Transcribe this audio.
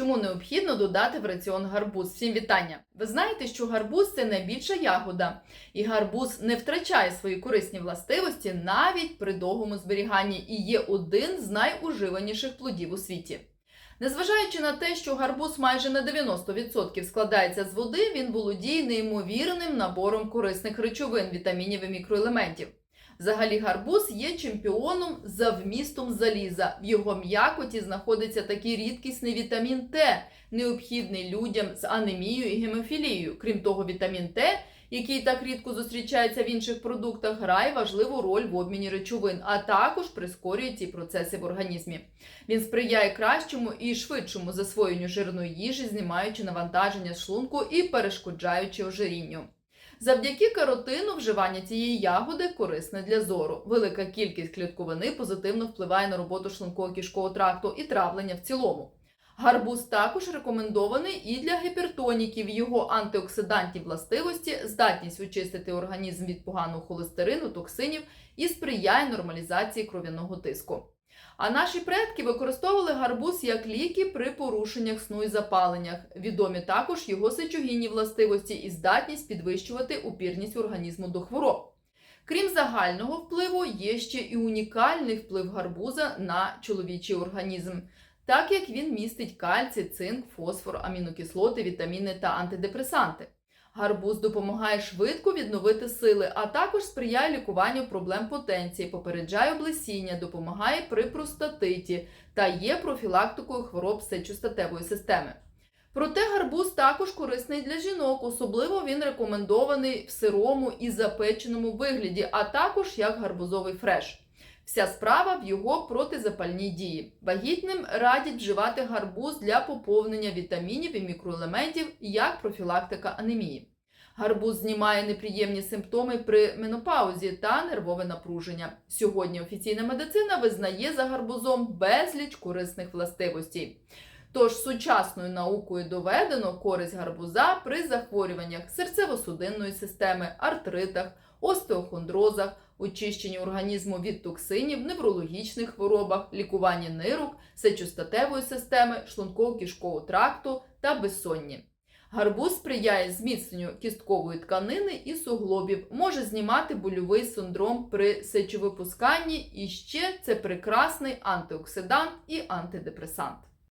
Чому необхідно додати в раціон гарбуз? Всім вітання! Ви знаєте, що гарбуз це найбільша ягода, і гарбуз не втрачає свої корисні властивості навіть при довгому зберіганні і є один з найуживаніших плодів у світі. Незважаючи на те, що гарбуз майже на 90% складається з води, він володіє неймовірним набором корисних речовин, вітамінів і мікроелементів. Взагалі, гарбуз є чемпіоном за вмістом заліза. В його м'якоті знаходиться такий рідкісний вітамін Т, необхідний людям з анемією і гемофілією. Крім того, вітамін Т, який так рідко зустрічається в інших продуктах, грає важливу роль в обміні речовин, а також прискорює ці процеси в організмі. Він сприяє кращому і швидшому засвоєнню жирної їжі, знімаючи навантаження з шлунку і перешкоджаючи ожирінню. Завдяки каротину вживання цієї ягоди корисне для зору. Велика кількість клітковини позитивно впливає на роботу шлунково-кишкового тракту і травлення в цілому. Гарбуз також рекомендований і для гіпертоніків. Його антиоксидантні властивості, здатність очистити організм від поганого холестерину, токсинів і сприяє нормалізації кров'яного тиску. А наші предки використовували гарбуз як ліки при порушеннях сну і запаленнях. Відомі також його сечогінні властивості і здатність підвищувати упірність організму до хвороб. Крім загального впливу, є ще і унікальний вплив гарбуза на чоловічий організм, так як він містить кальцій, цинк, фосфор, амінокислоти, вітаміни та антидепресанти. Гарбуз допомагає швидко відновити сили, а також сприяє лікуванню проблем потенції, попереджає облесіння, допомагає при простатиті та є профілактикою хвороб сечостатевої системи. Проте гарбуз також корисний для жінок, особливо він рекомендований в сирому і запеченому вигляді, а також як гарбузовий фреш. Вся справа в його протизапальній дії. Вагітним радять вживати гарбуз для поповнення вітамінів і мікроелементів як профілактика анемії. Гарбуз знімає неприємні симптоми при менопаузі та нервове напруження. Сьогодні офіційна медицина визнає за гарбузом безліч корисних властивостей. Тож сучасною наукою доведено користь гарбуза при захворюваннях серцево-судинної системи, артритах, остеохондрозах, очищенні організму від токсинів, неврологічних хворобах, лікуванні нирок, сечостатевої системи, шлунково-кишкового тракту та безсонні. Гарбуз сприяє зміцненню кісткової тканини і суглобів, може знімати больовий синдром при сечовипусканні і ще це прекрасний антиоксидант і антидепресант.